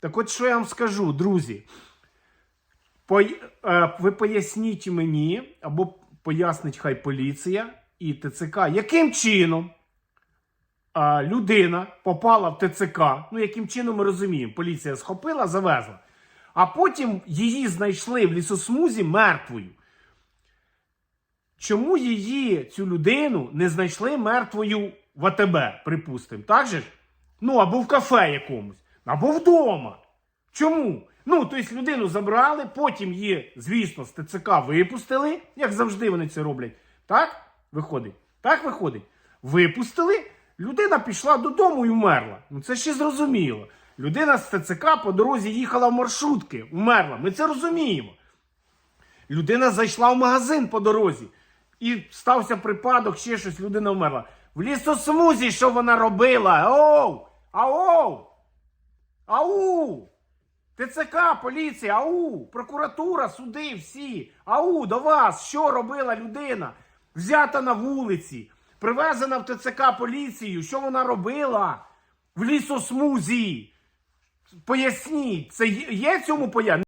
Так от що я вам скажу, друзі. Пой- е, ви поясніть мені, або пояснить хай поліція і ТЦК, яким чином е, людина попала в ТЦК. Ну, яким чином ми розуміємо, поліція схопила, завезла. А потім її знайшли в лісосмузі мертвою. Чому її, цю людину, не знайшли мертвою в АТБ, припустимо, так же ж? Ну, або в кафе якомусь, або вдома. Чому? Ну, тобто людину забрали, потім її, звісно, з ТЦК випустили, як завжди вони це роблять. Так? Виходить. Так виходить. Випустили, людина пішла додому і вмерла. Ну це ще зрозуміло. Людина з ТЦК по дорозі їхала в маршрутки, вмерла. Ми це розуміємо. Людина зайшла в магазин по дорозі. І стався припадок, ще щось, людина вмерла. В лісосмузі, що вона робила? Оу! Ау! Ау! ТЦК, поліція, ау! Прокуратура, суди, всі. Ау, до вас! Що робила людина? Взята на вулиці, привезена в ТЦК поліцію. Що вона робила? В лісосмузі. Поясніть, це є цьому пояснення?